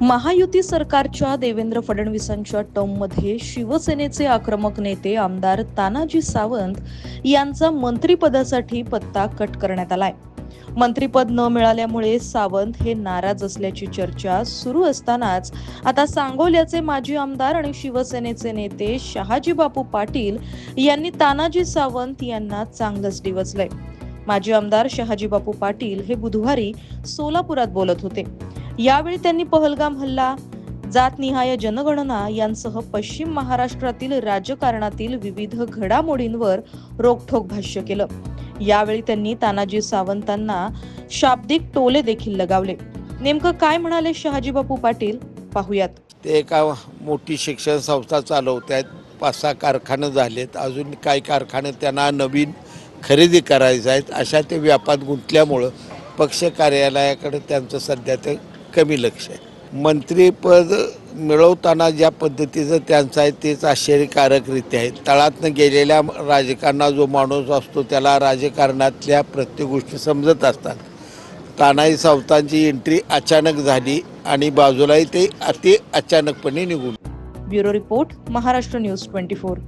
महायुती सरकारच्या देवेंद्र फडणवीसांच्या टर्ममध्ये शिवसेनेचे आक्रमक नेते आमदार तानाजी सावंत यांचा मंत्रिपदासाठी पत्ता कट करण्यात आलाय. मंत्रिपद न मिळाल्यामुळे सावंत हे नाराज असल्याची चर्चा सुरू असतानाच आता सांगोल्याचे माजी आमदार आणि शिवसेनेचे नेते शहाजी बापू पाटील यांनी तानाजी सावंत यांना चांगलंच डिवचलंय माजी आमदार शहाजी बापू पाटील हे बुधवारी सोलापुरात बोलत होते. यावेळी त्यांनी पहलगाम हल्ला जातनिहाय जनगणना यांसह पश्चिम महाराष्ट्रातील राजकारणातील विविध घडामोडींवर रोखठोक भाष्य केलं. यावेळी त्यांनी तानाजी सावंतांना शाब्दिक टोले देखील लगावले. नेमकं काय म्हणाले शहाजी बापू पाटील? पाहूयात. ते एका मोठी शिक्षण संस्था चालवत आहेत पाच सहा कारखाने झालेत. अजून काही कारखाने त्यांना नवीन खरेदी करायचे आहेत. अशा ते व्यापात गुंतल्यामुळं पक्ष कार्यालयाकडे त्यांचं सध्या ते कमी लक्ष आहे. मंत्रीपद मिळवताना ज्या पद्धतीचं त्यांचं आहे तेच आश्चर्यकारकरित्या आहे. तळातनं गेलेल्या राजकारणात जो माणूस असतो त्याला राजकारणातल्या प्रत्येक गोष्टी समजत असतात. तानाई सावतांची एंट्री अचानक झाली आणि बाजूलाही ते अति अचानकपणे निघून. Bureau report Maharashtra news twenty four.